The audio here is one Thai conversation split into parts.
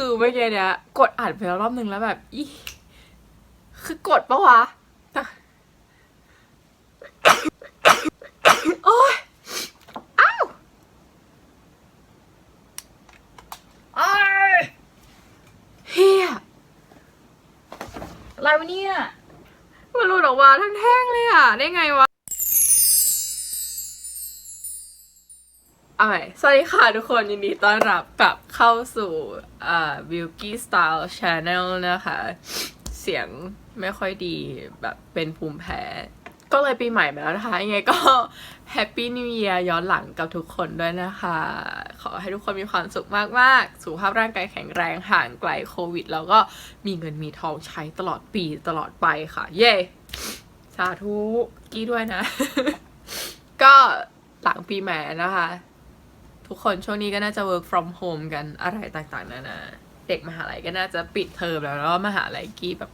คือเมื่อกี้เนี้ยกดอัดไปแล้วรอบนึงแล้วแบบอีคือกดปะวะแต่โอ๊ยอ้าวอ้ายเฮียอะไรวะเนี่ยมันหลุดออกมาทั้งแท่งเลยอะ ได้ไงวะ เอาใหม่สวัสดีค่ะทุกคนยินดีต้อนรับกลับเข้าสู่อ่า Wilkie Style Channel นะคะ เสียงไม่ค่อยดีแบบเป็นภูมิแพ้ ก็เลยปีใหม่มาแล้วนะคะ ยังไงก็ Happy New Year ย้อนหลังกับทุกคนด้วยนะคะ ขอให้ทุกคนมีความสุขมาก ๆ สุขภาพร่างกายแข็งแรงห่างไกลโควิด แล้วก็มีเงินมีทองใช้ตลอดปีตลอดไปค่ะ เย้สาธุกี้ด้วยนะ ก็หลังปีใหม่นะคะ ทุกคนช่วงนี้ก็น่าจะ work from home กันอะไรต่างๆนานาเด็กมหาลัยก็น่าจะปิดเทอมแล้วแล้วมหาลัยกี้แบบ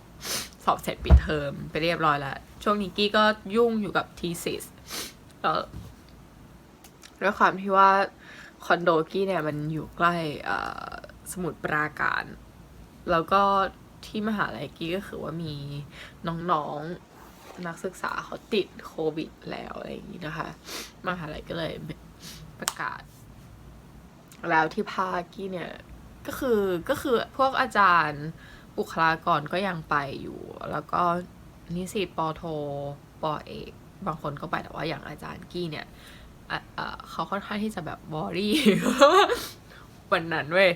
สอบเสร็จปิดเทอมไปเรียบร้อยแล้ว ช่วงนี้กี้ก็ยุ่งอยู่กับ thesis แล้วด้วยความที่ว่าคอนโดกี้เนี่ยมันอยู่ใกล้สมุทรปราการ แล้วก็ที่มหาลัยกี้ก็คือว่ามีน้องๆนักศึกษาเขาติดโควิดแล้วอะไรอย่างนี้นะคะ มหาลัยก็เลยประกาศ แล้วที่ภาคกี้เนี่ย ก็คือก็คือพวกอาจารย์บุคลากรก็ยังไปอยู่ แล้วก็นิสิตปโทปอเอก บางคนก็ไปแต่ว่าอย่างอาจารย์กี้เนี่ยเอ่อเขาค่อนข้างที่จะแบบบอรี่วันนั้นเว้ย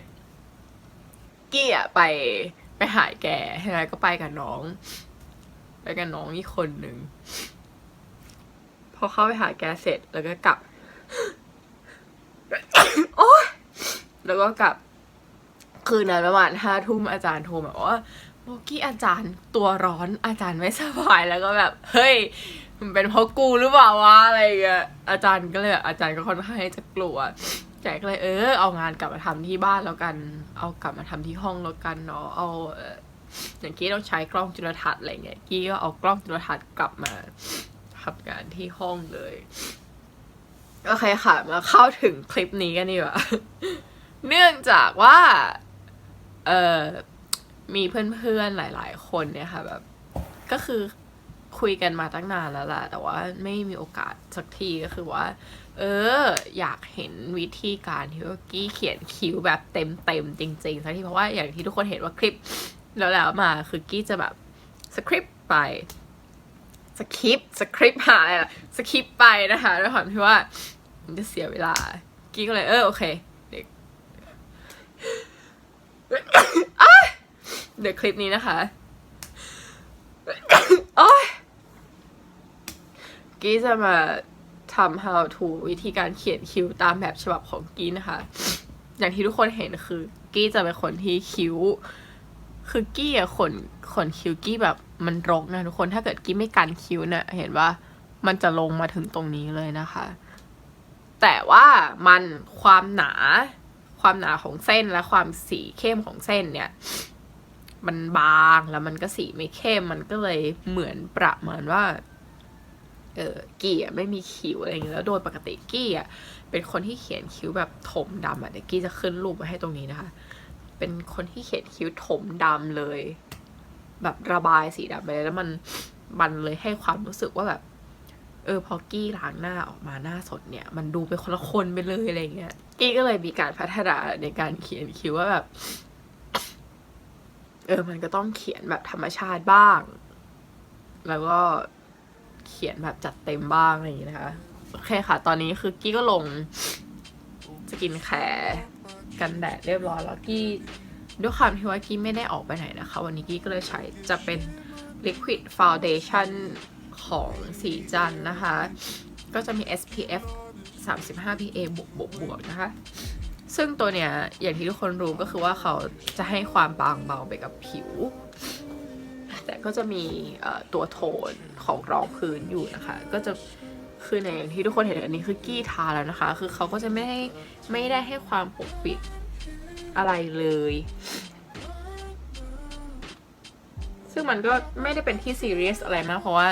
กี้อะไปไปหายแกใช่ไหมก็ไปกับน้อง ไปกับน้องอีกคนหนึ่งพอเข้าไปหาแกเสร็จแล้วก็กลับ โอ๊ย แล้วก็กลับคืนนั้นประมาณห้าทุ่มอาจารย์โทรมาบอกว่าโมกี้อาจารย์ตัวร้อนอาจารย์ไม่สบายแล้วก็แบบ เฮ้ยมันเป็นเพราะกูหรือเปล่าวะอะไรเงี้ยอาจารย์ก็เลยอาจารย์ก็ค่อนข้างจะกลัวแจก็เลยเออเอางานกลับมาทำที่บ้านแล้วกัน เอากลับมาทำที่ห้องแล้วกันเนาะเอาเอ่ออย่างกี้ต้องใช้กล้องจุลทรรศน์อะไรเงี้ยกี้ก็เอากล้องจุลทรรศน์กลับมาทำงานที่ห้องเลยโอเคค่ะมาเข้าถึงคลิปนี้กันดีกว่า เนื่องจากว่าเออมีเพื่อนๆหลาย ๆ คนเนี่ยค่ะแบบก็คือคุยกันมาตั้งนานแล้วล่ะแต่ว่าไม่มีโอกาสสักทีก็คือว่า เออ อยากเห็นวิธีการที่ว่ากี้เขียนคิ้วแบบเต็มๆจริงๆสักทีเพราะว่าอย่างที่ทุกคนเห็นว่าคลิป แล้วแล้วมาคือกี้จะแบบสคริปต์ไปสคริปต์สคริปต์หาอะไรล่ะสคริปต์ไปนะคะด้วยความที่ว่ามันจะเสียเวลากี้ก็เลยเออโอเค เดี๋ยวคลิปนี้นะคะโอ๊ยกี้จะมาทำ how to วิธีการเขียนคิ้วตามแบบฉบับของกี้นะคะ อย่างที่ทุกคนเห็นคือ กี้จะเป็นคนที่คิ้ว คือกี้อะขนขนคิ้วกี้แบบมันรกนะทุกคนถ้าเกิดกี้ไม่กันคิ้วเนี่ยเห็นว่ามันจะลงมาถึงตรงนี้เลยนะคะ แต่ว่ามันความหนา ความหนาของเส้นและความสีเข้มของเส้นเนี่ย มันบางแล้วมันก็สีไม่เข้มมันก็เลยเหมือนประมาณว่า เออกี้ไม่มีคิ้วอะไรอย่างเงี้ยแล้วโดยปกติกี้อะเป็นคนที่เขียนคิ้วแบบถมดำอะเดี๋ยวกี้จะขึ้นรูปไว้ให้ตรงนี้นะคะ เป็นคนที่เขียนคิ้วถมดำเลย แบบระบายสีดำไปเลยแล้วมันมันเลยให้ความรู้สึกว่าแบบ เออพอกี้ล้างหน้าออกมาหน้าสดเนี่ย มันดูเป็นคนละคนไปเลยอะไรเงี้ย กี้ก็เลยมีการพัฒนาในการเขียนคิ้วว่าแบบ เออ มันก็ต้องเขียนแบบธรรมชาติบ้าง แล้วก็เขียนแบบจัดเต็มบ้างอะไรอย่างนี้นะคะ โอเคค่ะ ตอนนี้คือกี้ก็ลงสกินแคร์กันแดดเรียบร้อยแล้วกี้ด้วยความที่ว่ากี้ไม่ได้ออกไปไหนนะคะ วันนี้กี้ก็เลยใช้จะเป็น Liquid Foundation ของสีจันนะคะ ก็จะมี SPF 35 PA บวกบวกบวกนะคะ ซึ่งตัวเนี้ยอย่างที่ทุกคนรู้ก็คือว่าเขาจะให้ความบางเบาไปกับผิว แต่ก็จะมีตัวโทนของรองพื้นอยู่นะคะ ก็จะคือในอย่างที่ทุกคนเห็นอันนี้คือกี้ทาแล้วนะคะ คือเขาก็จะไม่ให้ไม่ได้ให้ความปกปิดอะไรเลย ซึ่งมันก็ไม่ได้เป็นที่ซีเรียสอะไรมากเพราะว่า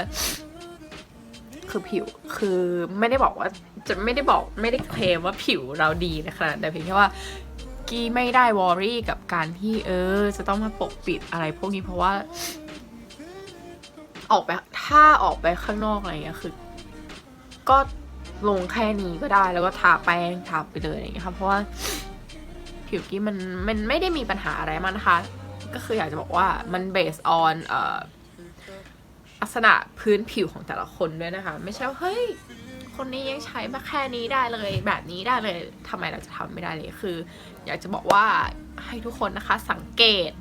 คือผิวคือไม่ได้บอกว่าจะไม่ได้บอกไม่ได้เคลมว่าผิวเราดีนะคะแต่เพียงแค่ว่ากี้ไม่ได้วอรี่กับการที่เออ จะต้องมาปกปิดอะไรพวกนี้เพราะว่า ออกไปถ้าออกไปข้างนอกอะไรเงี้ยคือ ก็ลงแค่นี้ก็ได้แล้วก็ทาแป้งทาไปเลยอะไรเงี้ยค่ะเพราะว่าผิวกี้มันมันไม่ได้มีปัญหาอะไรมากนะคะ ก็คืออยากจะบอกว่ามัน based on เอ่อ ลักษณะพื้นผิวของแต่ละคนด้วยนะคะ ไม่ใช่ว่าเฮ้ย คนนี้ยังใช้มาแค่นี้ได้เลย แบบนี้ได้เลยทำไมเราจะทำไม่ได้เลยคือ อยากจะบอกว่าให้ทุกคนนะคะสังเกต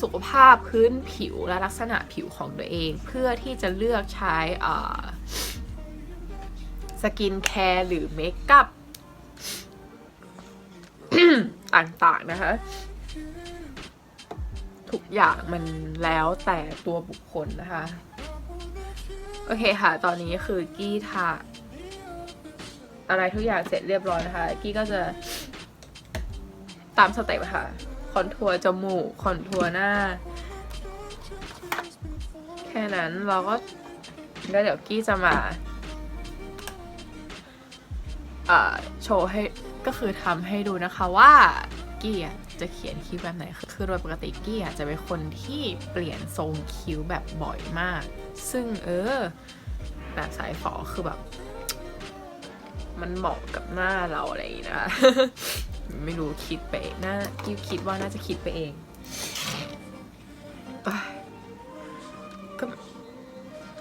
สุขภาพพื้นผิวและลักษณะผิวของตัวเอง เพื่อที่จะเลือกใช้สกินแคร์หรือเมคอัพต่างๆนะคะ ทุกอย่างมันแล้วแต่ตัวบุคคลนะคะ โอเคค่ะ ตอนนี้คือกี้ทาอะไรทุกอย่างเสร็จเรียบร้อยนะคะ กี้ก็จะตามสเต็ปค่ะ คอนทัวร์จมูก คอนทัวร์หน้า แค่นั้นเราก็แล้วเดี๋ยวกี้จะมาเอ่อโชว์ให้ก็คือทำให้ดูนะคะว่ากี้อะ จะเขียนคิ้วแบบไหน คือโดยปกติกี้อะจะเป็นคนที่เปลี่ยนทรงคิ้วแบบบ่อยมาก ซึ่งเออ แบบสายฝอคือแบบ มันเหมาะกับหน้าเราอะไรอย่างนี้นะคะไม่รู้คิดไปน่ากี้คิดว่าน่าจะคิดไปเองก็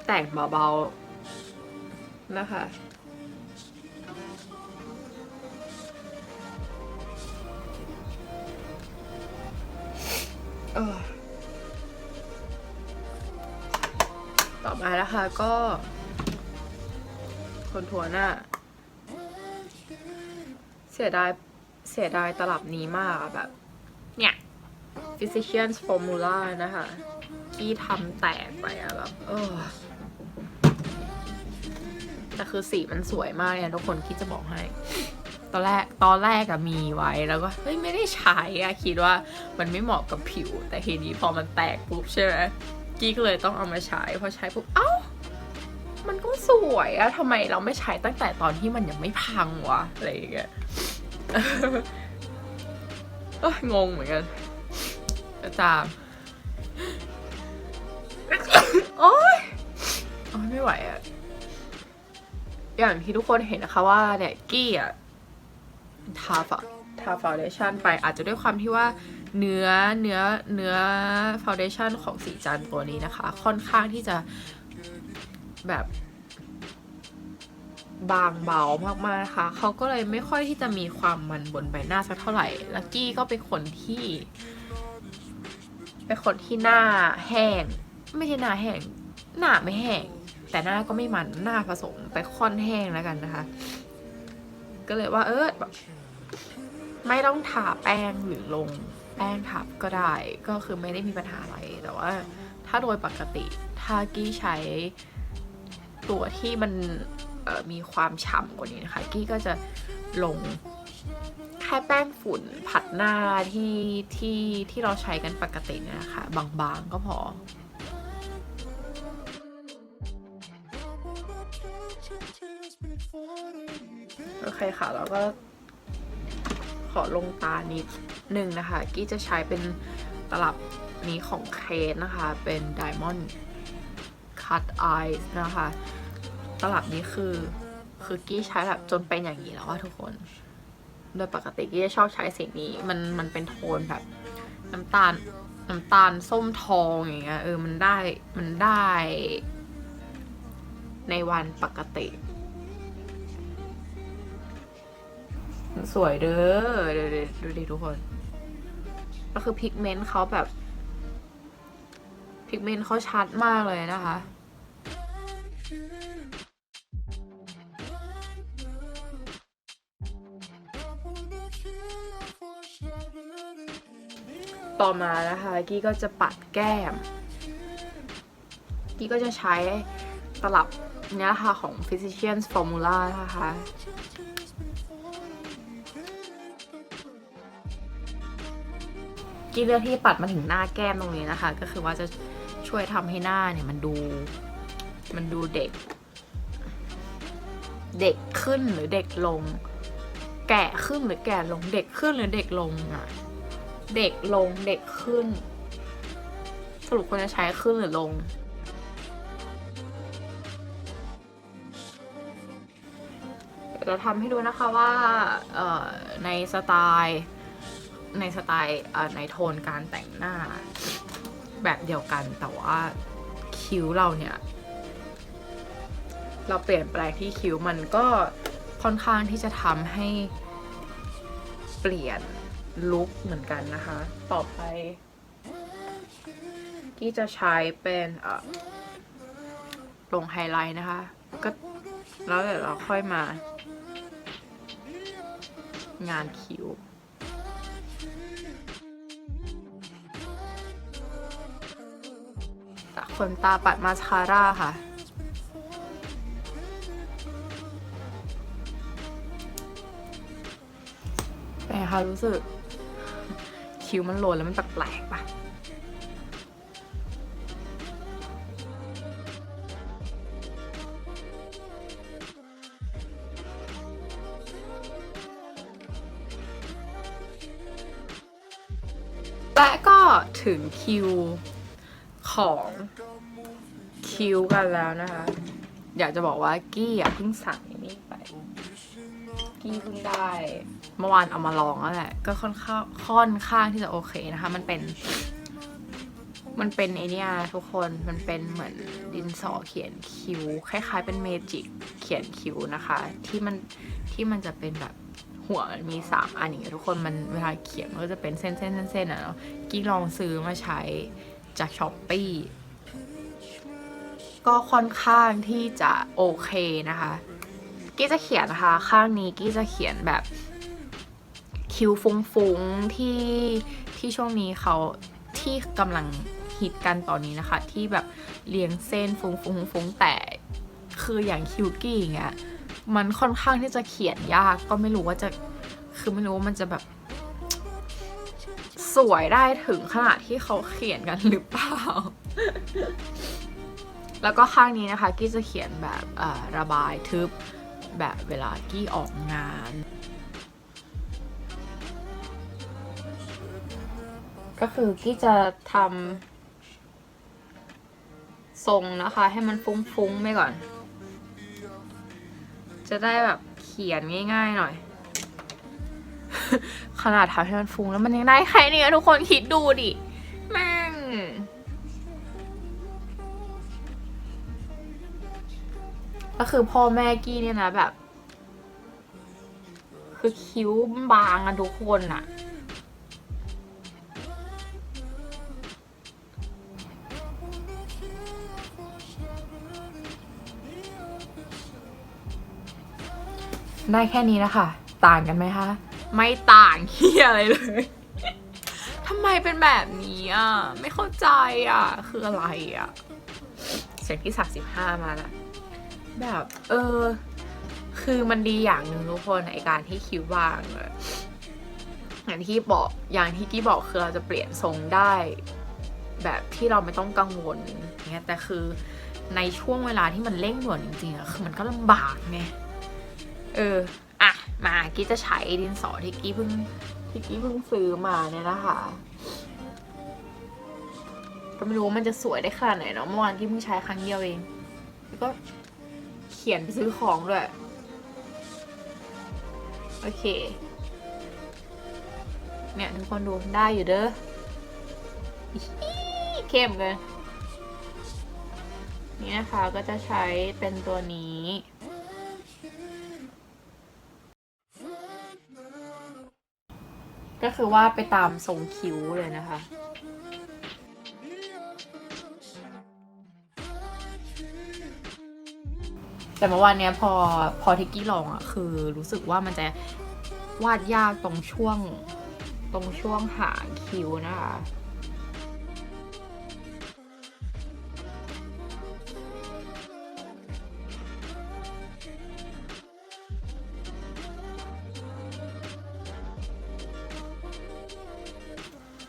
แต่งเบาๆนะคะ ออต่อมานะคะก็คนทัวหน้า เสียดาย เสียดายตลับนี้มากแบบ เนี่ย Physicians Formula นะคะกี้ทำแตกไปอะแบบเออแต่คือสีมันสวยมากเนี่ยทุกคนคิดจะบอกให้ ตอนแรกตอนแรกอะมีไว้แล้วก็เฮ้ยไม่ได้ใช้อะคิดว่ามันไม่เหมาะกับผิว แต่ทีนี้พอมันแตกปุ๊บใช่ไหมกี้ก็เลยต้องเอามาใช้พอใช้ปุ๊บเอ้า มันก็สวยอะทำไมเราไม่ใช้ตั้งแต่ตอนที่มันยังไม่พังวะอะไรอย่างเงี้ยงงเหมือนกันอาจารย์โอ๊ยโอ๊ยไม่ไหวอะอย่างที่ทุกคนเห็นนะคะว่าเนี่ยกี้อะ ทาฟทาฟาวเดชั่นไปอาจจะด้วยความที่ว่าเนื้อเนื้อเนื้อฟาวเดชั่นของสีจันตัวนี้นะคะ ค่อนข้างที่จะแบบบางเบามากๆนะคะเขาก็เลยไม่ค่อยที่จะมีความมันบนใบหน้าสักเท่าไหร่ลักกี้ก็เป็นคนที่ เป็นคนที่หน้าแห้ง ไม่ใช่หน้าแห้ง หน้าไม่แห้ง แต่หน้าก็ไม่มันหน้าผสมไปค่อนแห้งแล้วกันนะคะ ก็เลยว่าเออแบบไม่ต้องทาแป้งหรือลงแป้งทับก็ได้ก็คือไม่ได้มีปัญหาอะไร แต่ว่าถ้าโดยปกติถ้ากี้ใช้ตัวที่มันออมีความฉ่ำกว่านี้นะคะ กี้ก็จะลงแค่แป้งฝุ่นผัดหน้าที่ที่ที่เราใช้กันปกตินะคะ บางๆก็พอ อเคค่ะ แล้วก็ขอลงตานิดหนึ่งนะคะ กี้จะใช้เป็นตลับนี้ของเคสนะคะ เป็น Diamond Cut Eyes นะคะ ตลับนี้คือ คือกี้ใช้แบบจนเป็นอย่างนี้แล้วว่าทุกคน โดยปกติกี้จะชอบใช้สีนี้ มันมันเป็นโทนแบบน้ำตาลน้ำตาลส้มทองอย่างเงี้ยเออมันได้มันได้ในวันปกติ สวยเด้อเดี๋ยวดูดิทุกคน ก็คือพิกเมนต์เขาแบบ พิกเมนต์เขาชัดมากเลยนะคะ ต่อมานะคะกี้ก็จะปัดแก้ม กี้ก็จะใช้ตลับเนี้ยค่ะของ Physicians Formula นะคะ กี้เลือกที่ปัดมาถึงหน้าแก้มตรงนี้นะคะ ก็คือว่าจะช่วยทำให้หน้าเนี่ยมันดู มันดูเด็ก เด็กขึ้นหรือเด็กลง แก่ขึ้นหรือแก่ลง เด็กขึ้นหรือเด็กลงอะเด็กลงเด็กขึ้น สรุปควรจะใช้ขึ้นหรือลงเราทำให้ดูนะคะว่าเอ่อในสไตล์ ในสไตล์ในโทนการแต่งหน้า แบบเดียวกันแต่ว่าคิ้วเราเนี่ย เราเปลี่ยนแปลงที่คิ้วมันก็ค่อนข้างที่จะทำให้เปลี่ยนลุคเหมือนกันนะคะ ต่อไปที่จะใช้เป็นลงไฮไลท์นะคะ ก็แล้วเดี๋ยวเราค่อยมา งานคิ้ว ขนตาปัดมาสคาร่าค่ะเป็นไงคะรู้สึก คิ้วมันโลนแล้วมันแปลกๆปะและก็ถึงคิวของ คิวกันแล้วนะคะ อยากจะบอกว่ากี้อะเพิ่งสั่งนี่ไป กี้เพิ่งได้ เมื่อวานเอามาลองแล้วแหละ ก็ค่อนข้างค่อนข้างที่จะโอเคนะคะ มันเป็น มันเป็นไอเนี้ยทุกคนมันเป็นเหมือนดินสอเขียนคิ้วคล้ายๆ เป็นเมจิกเขียนคิ้วนะคะ ที่มันที่มันจะเป็นแบบหัวมันมีสามอันอย่างเงี้ยทุกคนมันเวลาเขียนมันก็จะเป็นเส้นๆเส้นๆอะเนาะกี้ลองซื้อมาใช้จากช้อปปี้ ก็ค่อนข้างที่จะโอเคนะคะ กี้จะเขียนนะคะ ข้างนี้กี้จะเขียนแบบคิ้วฟุ้งๆที่ที่ช่วงนี้เขาที่กำลังฮิตกันตอนนี้นะคะ ที่แบบเรียงเส้นฟุ้งๆฟุ้งๆแต่คืออย่างคิวกี้อย่างเงี้ยมันค่อนข้างที่จะเขียนยากก็ไม่รู้ว่าจะคือไม่รู้ว่ามันจะแบบสวยได้ถึงขนาดที่เขาเขียนกันหรือเปล่า แล้วก็ข้างนี้นะคะกี้จะเขียนแบบระบายทึบแบบเวลากี้ออกงาน ก็คือกี้จะทำทรงนะคะ ให้มันฟุ้งๆไปก่อน จะได้แบบเขียนง่ายๆหน่อย ขนาดทำให้มันฟุ้งแล้วมันยังได้แค่นี้ทุกคนคิดดูดิ แม่ง ก็คือพ่อแม่กี้เนี่ยนะแบบ คือคิ้วบางกันทุกคนอะได้แค่นี้นะคะ ต่างกันไหมคะ ไม่ต่างเฮียอะไรเลยทำไมเป็นแบบนี้อะ ไม่เข้าใจอะ คืออะไรอะ เสียงที่สามสิบห้ามาแล้ว แบบ เออ คือมันดีอย่างหนึ่งทุกคนในการที่คิ้วางอะอย่างที่บอกอย่างที่กี้บอกคือเราจะเปลี่ยนทรงได้ แบบที่เราไม่ต้องกังวลเงี้ยแต่คือในช่วงเวลาที่มันเร่งด่วนจริงๆอะคือมันก็ลำบากไงเอออะมากี้จะใช้ดินสอที่กี้เพิ่งที่กี้เพิ่งซื้อมาเนี่ยนะคะก็ไม่รู้ว่ามันจะสวยได้ขนาดไหนเนาะเมื่อวานกี้เพิ่งใช้ครั้งเดียวเองแล้วก็ ขียนไปซื้อของด้วย โอเค เนี่ยทุกคนดูได้อยู่เด้อเข้มเลยนี่นะคะก็จะใช้เป็นตัวนี้ ก็คือว่าไปตามทรงคิ้วเลยนะคะ แต่เมื่อวานเนี้ยพอพอทิกกี้ลองอะคือรู้สึกว่ามันจะวาดยากตรงช่วงตรงช่วงหางคิ้วนะคะ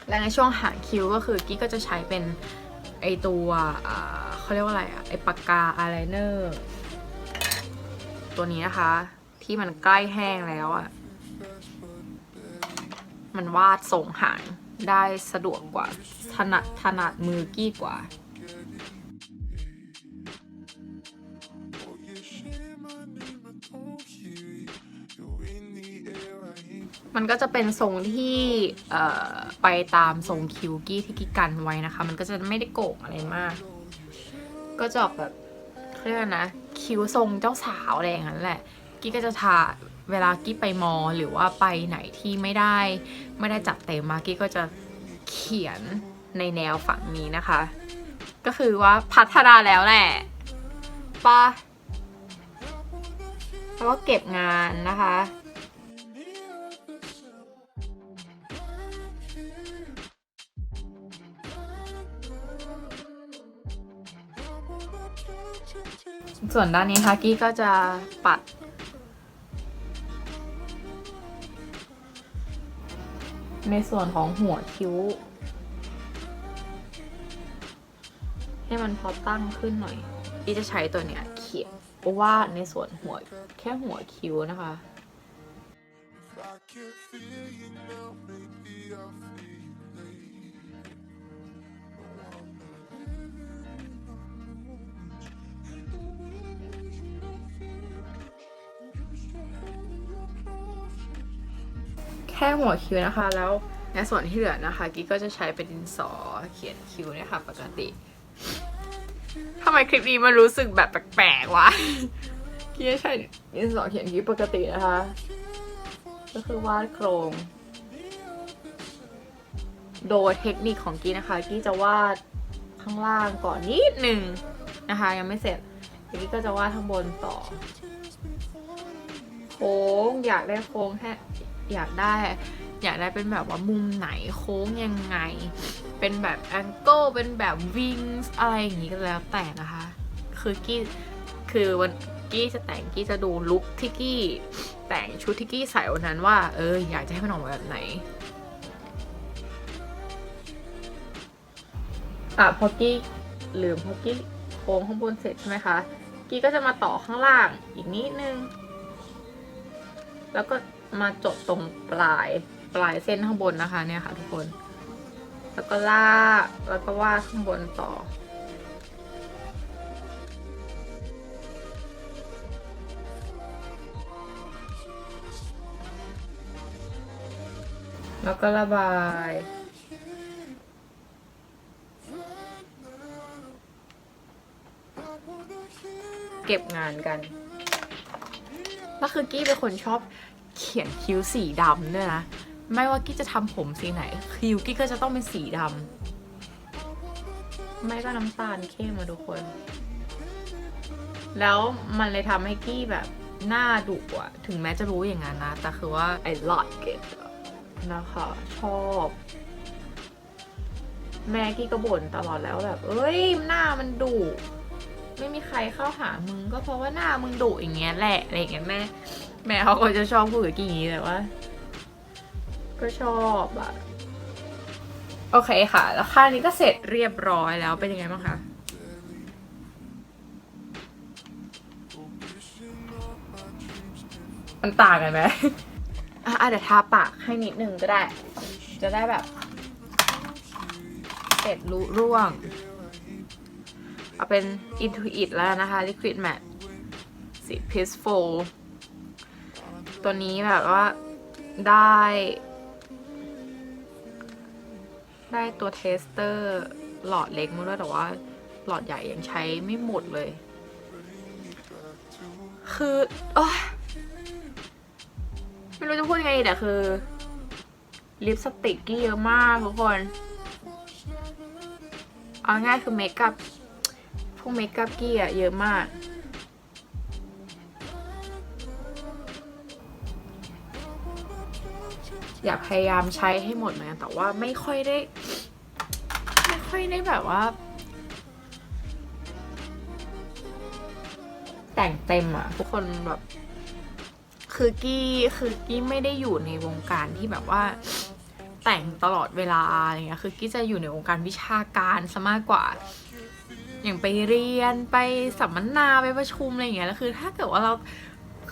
และในช่วงหางคิ้วก็คือกี้ก็จะใช้เป็นไอตัวเขาเรียกว่าอะไรอะไอปากกาอายไลเนอร์ ตัวนี้นะคะ ที่มันใกล้แห้งแล้วอะมันวาดทรงหางได้สะดวกกว่าถนัดถนัดมือกี้กว่ามันก็จะเป็นทรงที่ไปตามทรงคิวกี้ที่กี้กันไว้นะคะ มันก็จะไม่ได้โก่งอะไรมาก ก็จะออกแบบเขาเรียกว่านะ คิ้วทรงเจ้าสาวอะไรอย่างนั้นแหละกี้ก็จะทาเวลากี้ไปมอหรือว่าไปไหนที่ไม่ได้ ไม่ได้จัดเต็มมากี้ก็จะเขียนในแนวฝั่งนี้นะคะ ก็คือว่าพัฒนาแล้วแหละปะแล้วก็เก็บงานนะคะ ส่วนด้านนี้ค่ะกี้ก็จะปัด ในส่วนของหัวคิ้ว ให้มันพอตั้งขึ้นหน่อยกี้จะใช้ตัวเนี้ยเขียนวาดในส่วนหัวแค่หัวคิ้วนะคะ I can feel you now, แค่หัวคิ้วนะคะ แล้วในส่วนที่เหลือนะคะกิ๊กก็จะใช้เป็นดินสอเขียนคิ้วเนี่ยค่ะปกติทำไมคลิปนี้มันรู้สึกแบบแปลกๆวะกิ๊กใช้ดินสอเขียนคิ้วปกตินะคะ ก็คือวาดโครง โดยเทคนิคของกี้นะคะกี้จะวาดข้างล่างก่อนนิดหนึ่งนะคะ ยังไม่เสร็จกี้ก็จะวาดข้างบนต่อโค้งอยากได้โค้งแค่ อยากได้อยากได้เป็นแบบว่ามุมไหนโค้งยังไง เป็นแบบแองเกิลเป็นแบบวิงส์อะไรอย่างนี้ก็แล้วแต่นะคะ คือกี้คือวันกี้จะแต่งกี้จะดูลุคที่กี้แต่งชุดที่กี้ใส่วันนั้นว่า เอออยากจะให้มันออกมาแบบไหนอะพอกี้ลืมพอกี้โค้งข้างบนเสร็จใช่ไหมคะ กี้ก็จะมาต่อข้างล่างอีกนิดนึง แล้วก็ มาจบตรงปลายปลายเส้นข้างบนนะคะเนี่ยค่ะทุกคน แล้วก็ลากแล้วก็วาดข้างบนต่อแล้วก็ระบาย เก็บงานกันแล้วคือกี้เป็นคนชอบ เขียนคิ้วสีดำด้วยนะ ไม่ว่ากี้จะทำผมสีไหน คิ้วกี้ก็จะต้องเป็นสีดำไม่ก็น้ำตาลเข้มมาทุกคน แล้วมันเลยทำให้กี้แบบหน้าดุอะถึงแม้จะรู้อย่างนั้นนะ แต่คือว่า I like it นะคะ ชอบแม่กี้ก็บ่นตลอดแล้วแบบ เอ้ย หน้ามันดุ ไม่มีใครเข้าหามึงก็เพราะว่าหน้ามึงดุอย่างเงี้ยแหละ อะไรอย่างเงี้ยแม่ แม่เขาก็จะชอบพูดกับกี้อย่างนี้แต่ว่า ก็ชอบอะโอเคค่ะ แล้วค่างนี้ก็เสร็จเรียบร้อยแล้วเป็นยังไงบ้างคะมันต่างกันไหมอะอะเดี๋ยวทาปากให้นิดนึงก็ได้ จะได้แบบเสร็จลุร่วง เอาเป็น Intuit แล้วนะคะ Liquid Matte สี Peaceful ตัวนี้แบบว่าได้ ได้ตัวเทสเตอร์หลอดเล็กมาด้วยแต่ว่าหลอดใหญ่ยังใช้ไม่หมดเลย คืออไม่รู้จะพูดยังไงแต่คือ ลิปสติกกี้เยอะมากทุกคน เอาง่ายคือเมคอัพพวกเมคอัพกี้อะเยอะมาก อยากพยายามใช้ให้หมดเหมือนกันแต่ว่าไม่ค่อยได้ ไม่ค่อยได้แบบว่า แต่งเต็มอะทุกคนแบบคือกี้คือกี้ไม่ได้อยู่ในวงการที่แบบว่าแต่งตลอดเวลาอะไรเงี้ยคือกี้จะอยู่ในวงการวิชาการซะมากกว่า อย่างไปเรียนไปสัมมนาไปประชุมอะไรเงี้ยแล้วคือ ถ้าเกิดว่าเรา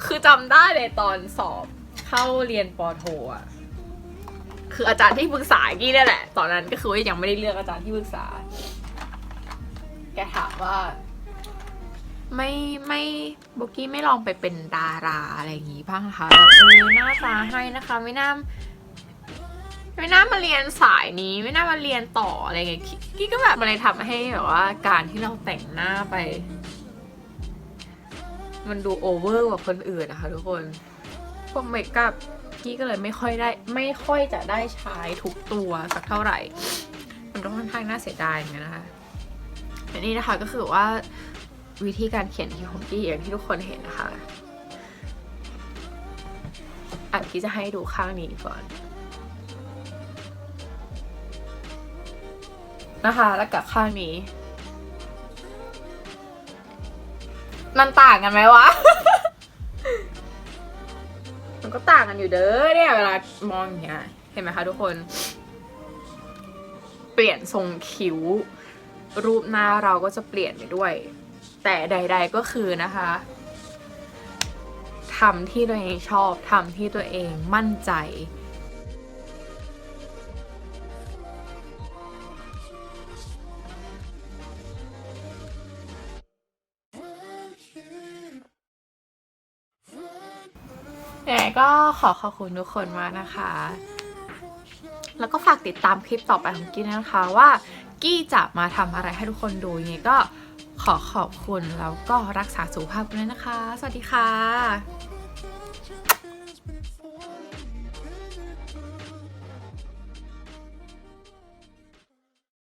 คือจำได้เลยตอนสอบเข้าเรียนปโทอะ คืออาจารย์ที่ปรึกษากี้นี่แหละ ตอนนั้นก็คือว่ายังไม่ได้เลือกอาจารย์ที่ปรึกษา แกถามว่า ไม่ไม่โบกี้ไม่ลองไปเป็นดาราอะไรอย่างงี้บ้างคะแบบเออหน้าตาให้นะคะ ไม่น่าไม่น่ามาเรียนสายนี้ไม่น่ามาเรียนต่ออะไรเงี้ยกี้กี้ก็แบบมันเลยทำให้แบบว่า การที่เราแต่งหน้าไป มันดูโอเวอร์กว่าคนอื่นนะคะทุกคน พวกเมคอัพ กี้ก็เลยไม่ค่อยได้ไม่ค่อยจะได้ใช้ทุกตัวสักเท่าไหร่ มันก็ค่อนข้างน่าเสียดายเหมือนกันนะคะอันนี้นะคะก็คือว่าวิธีการเขียนที่ของกี้อย่างที่ทุกคนเห็นนะคะอะกี้จะให้ดูข้างนี้ก่อนนะคะ แล้วกับข้างนี้ มันต่างกันไหมวะ มันก็ต่างกันอยู่เด้อเนี่ยเวลามองอย่างเงี้ยเห็นไหมคะทุกคน เปลี่ยนทรงคิ้ว รูปหน้าเราก็จะเปลี่ยนไปด้วย แต่ใด ๆก็คือนะคะทำที่ตัวเองชอบทำที่ตัวเองมั่นใจ ก็ขอขอบคุณทุกคนมากนะคะ แล้วก็ฝากติดตามคลิปต่อไปของกี้นะคะว่ากี้จะมาทำอะไรให้ทุกคนดูยังไงก็ขอขอบคุณแล้วก็รักษาสุขภาพกันด้วยนะคะ สวัสดีค่ะ